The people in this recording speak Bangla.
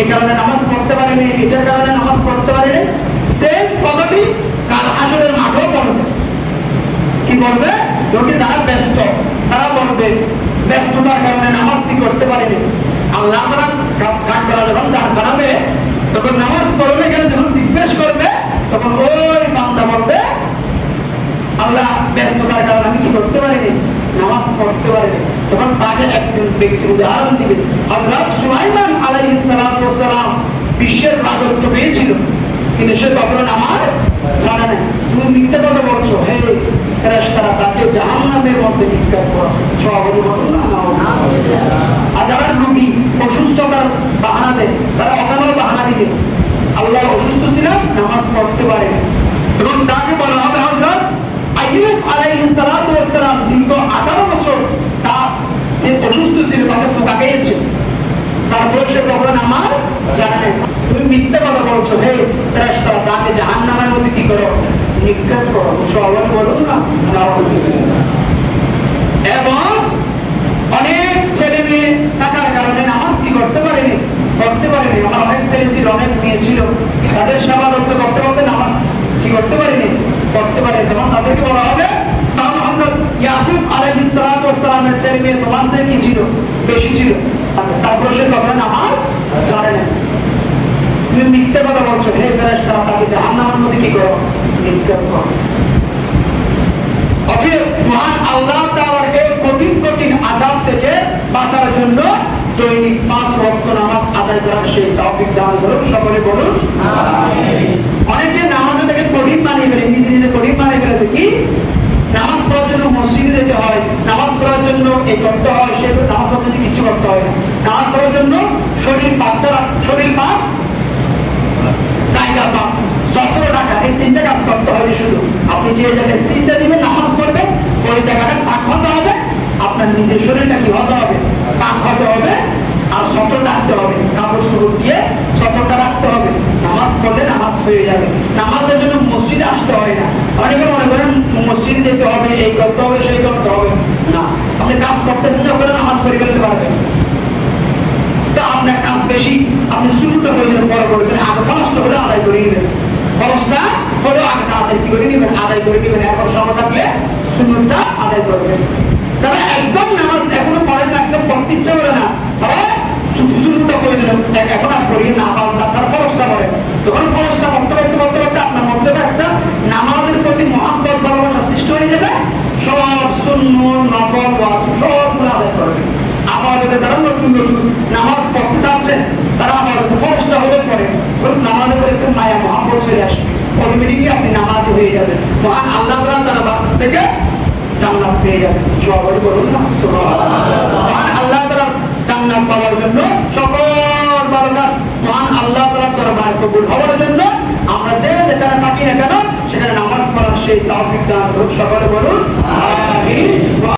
এই কারণে নামাজ পড়তে পারেনি এটার কারণে নামাজ পড়তে পারেনি। সেম কথাটি কাল হাসরের মাঠেও পড়বে কি বলবে? লোকে যারা ব্যস্ত, তারা বলবে, ব্যস্ততার কারণে নামাজটি করতে পারেনি। আল্লাহ তারা কাঠ করা যখন দাঁড় করাবে তখন নামাজ পড়লে গেলে যখন জিজ্ঞেস করবে তখন ওই বান্দা বলবে আল্লাহ ব্যস্ততার কারণে আমি কি করতে পারিনি তখন ব্যক্তি উদাহরণ বিশ্বের রাজত্ব পেয়েছিল। কিন্তু সে কখনো নামাজ তুমি মিথ্যা কথা বলছো। হে ফেরেশতারা তাকে জাহান্নামের মধ্যে নিক্ষেপ করো সবাই বলো না আর যারা রোগী অসুস্থতার বাহানা দেয় তারা অকাল বাহানা দিবে আল্লাহ অসুস্থ ছিলাম নামাজ পড়তে পারে না। এবং তাকে বলা হবে হযরত আইয়ুব আলাইহিস সালাতু ওয়াস সালাম দীর্ঘ 18 বছর তা যে অসুস্থ ছিল, তাকে ফোকা পেয়েছে। তারপরে সে কখনো নামাজ জানে তুমি মিথ্যা কথা বলছো, হে ফেরেশতারা তাকে জাহান্নামের মধ্যে কি করো? নিক্ষেপ করো। সবাই বলুন না এবং অনেক ছেলে মেয়ে থাকার কারণে নামাজ কি করতে পারেনি? করতে পারেনি। আমার অনেক ছেলে ছিল, অনেক মেয়ে ছিল। তাদের সেবা করতে করতে করতে নামাজ কি করতে পারেনি? করতে মেয়ে তোমার চেয়ে কি ছিল? বেশি ছিল। তারপরে সে কখনো নামাজ জানে না। তুমি মিথ্যা কথা বলছো। হে ফেরেশতারা তাকে জাহান্নামের মধ্যে কি করো? নিক্ষেপ করো মহান আল্লাহ কঠিন কঠিন থেকে বাঁচার জন্য দৈনিক পাঁচ নামাজ আদায় করার সেই তৌফিক দান করুন। সকলে বলুন অনেকে নামাজটাকে কঠিন বানিয়ে ফেলে নিজে নিজে কঠিন বানিয়ে ফেলেছে কি নামাজ পড়ার জন্য মসজিদে যেতে হয় নামাজ এই করতে হয়, সে নামাজ জন্য কিছু করতে হয় না। নামাজ পড়ার জন্য শরীর পাকতে শরীর পাক জায়গা পাক। সতেরো টাকা, এই তিনটা কাজ করতে হবে শুধু। আপনি যে জায়গায় সিজদা দিবেন, নামাজ পড়বেন, ওই জায়গাটা পাক হতে হবে। আপনার নিজের শরীরটা কি হতে হবে? পাক হতে হবে। আর সতর রাখতে হবে। কাপড় সুরুপ দিয়ে সতরটা রাখতে হবে। নামাজ পড়লে নামাজ হয়ে যাবে। মসজিদে আসতে হয় না। অনেকে মনে করেন মসজিদে যেতে হবে, এই করতে হবে, সেই করতে হবে। না, আপনি কাজ করতেছেন যখন নামাজ পড়ে ফেলতে পারবেন। তা আপনার কাজ বেশি, আপনি শুরুটা প্রয়োজন পরে করবেন আগে ফলসটা হলে আদায় করে নেবেন। ফলসটা হলো আগে আদায় করে নেবেন? আদায় করে নেবেন। এখন সময় থাকলে শুরুটা আদায় করবেন। যারা একদম নামাজ এখনও পড়েন না, একদম পড়তে ইচ্ছা করে না, তারা শুরুটা প্রয়োজন। এখন আর পড়িয়ে না পারেন আপনারা ফলসটা করেন তখন ফলসটা পড়তে পড়তে পড়তে পড়তে আপনার মধ্যে একটা নামাজের প্রতি মহাব্বত ভালোবাসা সৃষ্টি হয়ে যাবে সব শূন্য নফল সবগুলো আদায় করবেন আপাতত যারা নতুন নতুন নামাজ পড়তে চাচ্ছেন তারা আপাতত ফরজটা হলে পরে নামাজের পরে একটু মায়া মহাপর চলে আসবে। অটোমেটিকলি আপনি নামাজ হয়ে যাবেন মহান আল্লাহ তারা বাপ থেকে জান্নাত পেয়ে যাবেন। জবাব বলুন না সেই তাফিক দান সকলে বলুন